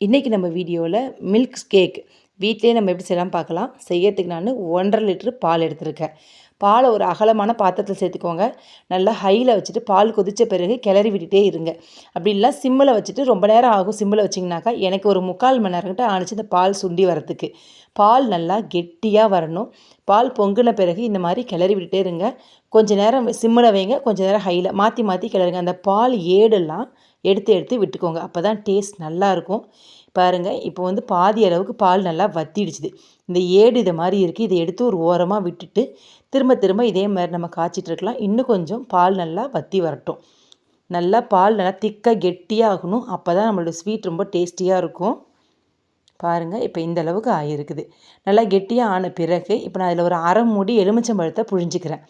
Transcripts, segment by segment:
இன்றைக்கி நம்ம வீடியோவில் மில்க் கேக் வீட்டிலே நம்ம எப்படி செய்யலாம் பார்க்கலாம். செய்யறதுக்கு நான் ஒன்றரை லிட்ரு பால் எடுத்திருக்கேன். பாலை ஒரு அகலமான பாத்திரத்தில் சேர்த்துக்கோங்க. நல்லா ஹையில் வச்சுட்டு பால் கொதித்த பிறகு கிளறி விட்டுட்டே இருங்க. அப்படி இல்லை சிம்மில் வச்சுட்டு ரொம்ப நேரம் ஆகும். சிம்மில் வச்சிங்கனாக்கா எனக்கு ஒரு முக்கால் மணி நேரம்கிட்ட ஆணிச்சு இந்த பால் சுண்டி வரத்துக்கு பால் நல்லா கெட்டியாக வரணும். பால் பொங்கின பிறகு இந்த மாதிரி கிளறி விட்டுட்டே இருங்க. கொஞ்சம் நேரம் சிம்மில் வைங்க. கொஞ்சம் நேரம் ஹையில் மாற்றி மாற்றி கிளறுங்க. அந்த பால் ஏடெல்லாம் எடுத்து எடுத்து விட்டுக்கோங்க. அப்போ தான் டேஸ்ட் நல்லாயிருக்கும் பாருங்கள் இப்போ வந்து பாதி அளவுக்கு பால் நல்லா வத்திடுச்சுது. இந்த ஏடு இது மாதிரி இருக்குது இதை எடுத்து ஒரு ஓரமாக விட்டுட்டு திரும்ப திரும்ப இதே மாதிரி நம்ம காய்ச்சிட்டு இருக்கலாம். இன்னும் கொஞ்சம் பால் நல்லா வற்றி வரட்டும். நல்லா பால் நல்லா திக்காக கெட்டியாக ஆகணும். அப்போ தான் நம்மளோட ஸ்வீட் ரொம்ப டேஸ்டியாக இருக்கும். பாருங்கள் இப்போ இந்த அளவுக்கு ஆகிருக்குது நல்லா கெட்டியாக ஆன பிறகு இப்போ நான் அதில் ஒரு அரை மூடி எலுமிச்சம்பழத்தை புழிஞ்சிக்கிறேன்.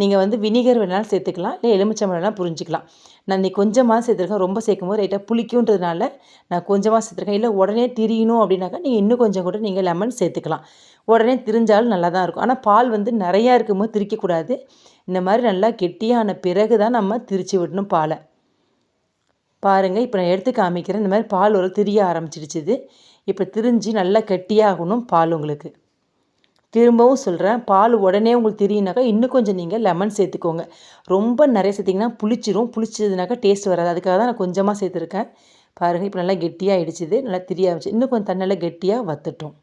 நீங்கள் வந்து வினிகர் வேணாலும் சேர்த்துக்கலாம் இல்லை எலுமிச்சம்பழம்லாம் புரிஞ்சிக்கலாம். நான் நீ கொஞ்சமாக சேர்த்துருக்கேன் ரொம்ப சேர்க்கும் போது ரைட்டாக புளிக்குன்றதுனால நான் கொஞ்சமாக சேர்த்துருக்கேன். இல்லை உடனே திரியணும் அப்படின்னாக்கா நீங்கள் இன்னும் கொஞ்சம் கூட நீங்கள் லெமன் சேர்த்துக்கலாம். உடனே திரிஞ்சாலும் நல்லா தான் இருக்கும். ஆனால் பால் வந்து நிறையா இருக்கும்போது திரிக்கக்கூடாது. இந்த மாதிரி நல்லா கெட்டியான பிறகு தான் நம்ம திரிச்சு விடணும் பாலை. பாருங்கள் இப்போ நான் எடுத்து காமிக்கிறேன். இந்த மாதிரி பால் ஒரு திரிய ஆரம்பிச்சிடுச்சுது இப்போ திரிஞ்சு நல்லா கெட்டியாகணும் பால் உங்களுக்கு. திரும்பவும் சொல்கிறேன் பால் உடனே உங்களுக்கு தெரியுனாக்கா இன்னும் கொஞ்சம் நீங்கள் லெமன் சேர்த்துக்கோங்க. ரொம்ப நிறைய சேர்த்திங்கன்னா புளிச்சிரும் புளிச்சதுனாக்கா டேஸ்ட் வராது. அதுக்காக தான் நான் கொஞ்சமாக சேர்த்துருக்கேன். பாருங்கள் இப்போ நல்லா கெட்டியாக ஆகிடுச்சிது நல்லா திரியாக ஆகிடுச்சு இன்னும் கொஞ்சம் தண்ணியில் கெட்டியாக வத்துட்டோம்.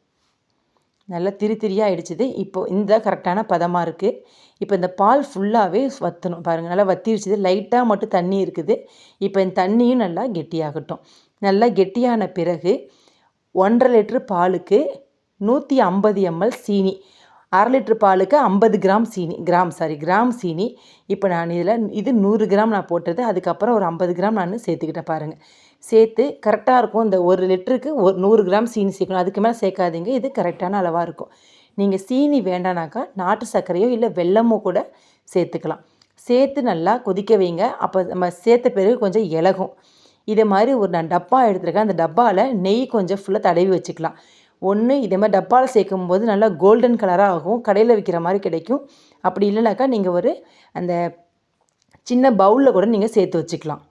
நல்லா திரி திரியாக ஆகிடுச்சிது இப்போது இந்த கரெக்டான பதமாக இருக்குது இப்போ இந்த பால் ஃபுல்லாகவே வற்றணும் பாருங்கள் நல்லா வத்திடுச்சிது லைட்டாக மட்டும் தண்ணி இருக்குது. இப்போ இந்த தண்ணியும் நல்லா கெட்டியாகட்டும். நல்லா கெட்டியான பிறகு ஒன்றரை லிட்ரு பாலுக்கு நூற்றி ஐம்பது எம்எல் சீனி. அரை லிட்ரு பாலுக்கு ஐம்பது கிராம் சீனி. கிராம் சாரி கிராம் சீனி. இப்போ நான் இதில் இது நூறு கிராம் நான் போட்டது. அதுக்கப்புறம் ஒரு ஐம்பது கிராம் நான் சேர்த்துக்கிட்டேன் பாருங்கள் சேர்த்து கரெக்டாக இருக்கும். இந்த ஒரு லிட்டருக்கு ஒரு நூறு கிராம் சீனி சேர்க்கணும். அதுக்கு மேலே சேர்க்காதீங்க. இது கரெக்டான அளவாக இருக்கும். நீங்கள் சீனி வேண்டானாக்கா நாட்டு சர்க்கரையோ இல்லை வெள்ளமோ கூட சேர்த்துக்கலாம். சேர்த்து நல்லா கொதிக்க வைங்க. அப்போ நம்ம சேர்த்த பிறகு கொஞ்சம் இலகும். இதே மாதிரி ஒரு நான் டப்பா எடுத்துருக்கேன். அந்த டப்பாவில் நெய் கொஞ்சம் ஃபுல்லாக தடவி வச்சுக்கலாம். ஒன்று இதே மாதிரி டப்பாவில் சேர்க்கும் போது நல்லா கோல்டன் கலராக ஆகும். கடையில் விற்கிற மாதிரி கிடைக்கும். அப்படி இல்லைனாக்கா நீங்கள் ஒரு அந்த சின்ன பவுலில் கூட நீங்கள் சேர்த்து வச்சுக்கலாம்.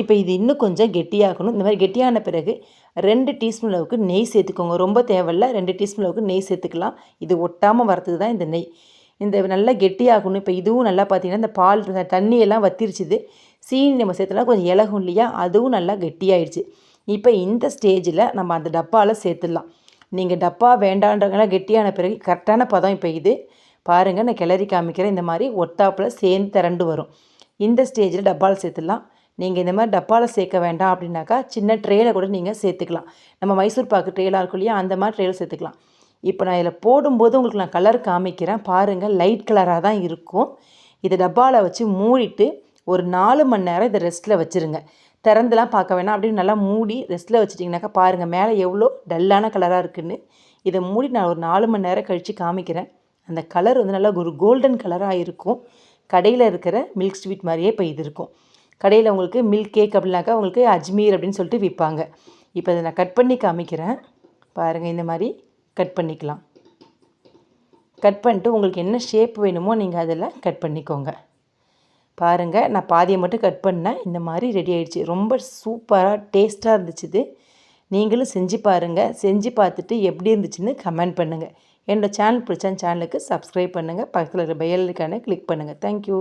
இப்போ இது இன்னும் கொஞ்சம் கெட்டியாகணும். இந்த மாதிரி கெட்டியான பிறகு ரெண்டு டீஸ்பூன் அளவுக்கு நெய் சேர்த்துக்கோங்க. ரொம்ப தேவையில்ல. ரெண்டு டீஸ்பூன் அளவுக்கு நெய் சேர்த்துக்கலாம். இது ஒட்டாமல் வரத்துக்கு தான் இந்த நெய். இந்த நல்லா கெட்டியாகணும். இப்போ இதுவும் நல்லா பார்த்தீங்கன்னா இந்த பால் தண்ணியெல்லாம் வத்திருச்சுது. சீனி நம்ம சேர்த்துனா கொஞ்சம் இலகும் இல்லையா? அதுவும் நல்லா கெட்டியாயிடுச்சு. இப்போ இந்த ஸ்டேஜில் நம்ம அந்த டப்பாவில் சேர்த்துடலாம். நீங்கள் டப்பா வேண்டான்றவங்களாம் கெட்டியான பிறகு கரெக்டான பதம் இப்போ இது. பாருங்கள் நான் கிளறி காமிக்கிறேன். இந்த மாதிரி ஒத்தாப்பில் சேர்ந்து திரண்டு வரும். இந்த ஸ்டேஜில் டப்பாவில் சேர்த்துடலாம். நீங்கள் இந்த மாதிரி டப்பாவில் சேர்க்க வேண்டாம் அப்படின்னாக்கா சின்ன ட்ரேயில் கூட நீங்கள் சேர்த்துக்கலாம். நம்ம மைசூர் பாக்கு ட்ரேலாக இருக்கும் இல்லையா? அந்த மாதிரி ட்ரேயில் சேர்த்துக்கலாம். இப்போ நான் இதில் போடும்போது உங்களுக்கு நான் கலர் காமிக்கிறேன். பாருங்கள் லைட் கலராக தான் இருக்கும். இதை டப்பாவில் வச்சு மூடிட்டு ஒரு நாலு மணி நேரம் இதை ரெஸ்ட்டில் வச்சுருங்க. திறந்துலாம் பார்க்க வேணாம். அப்படின்னு நல்லா மூடி ரெஸ்ட்டில் வச்சிட்டிங்கனாக்கா பாருங்கள் மேலே எவ்வளோ டல்லான கலராக இருக்குதுன்னு இதை மூடி நான் ஒரு நாலு மணி நேரம் கழித்து காமிக்கிறேன். அந்த கலர் வந்து நல்லா ஒரு கோல்டன் கலராக இருக்கும். கடையில் இருக்கிற மில்க் ஸ்வீட் மாதிரியே இப்போ இது இருக்கும் கடையில் உங்களுக்கு மில்க் கேக் அப்படின்னாக்கா உங்களுக்கு அஜ்மீர் அப்படின்னு சொல்லிட்டு விற்பாங்க. இப்போ இதை நான் கட் பண்ணி காமிக்கிறேன். பாருங்கள் இந்த மாதிரி கட் பண்ணிக்கலாம். கட் பண்ணிட்டு உங்களுக்கு என்ன ஷேப் வேணுமோ நீங்கள் அதில் கட் பண்ணிக்கோங்க. பாருங்கள் நான் பாதியை மட்டும் கட் பண்ணேன். இந்த மாதிரி ரெடி ஆகிடுச்சு ரொம்ப சூப்பராக டேஸ்ட்டாக இருந்துச்சு இது. நீங்களும் செஞ்சு பாருங்கள் செஞ்சு பார்த்துட்டு எப்படி இருந்துச்சுன்னு கமெண்ட் பண்ணுங்கள் என்னோடய சேனல் பிடிச்ச சேனலுக்கு சப்ஸ்கிரைப் பண்ணுங்கள் பக்கத்தில் இருக்கிற பெயலுக்கான கிளிக் பண்ணுங்கள் தேங்க்யூ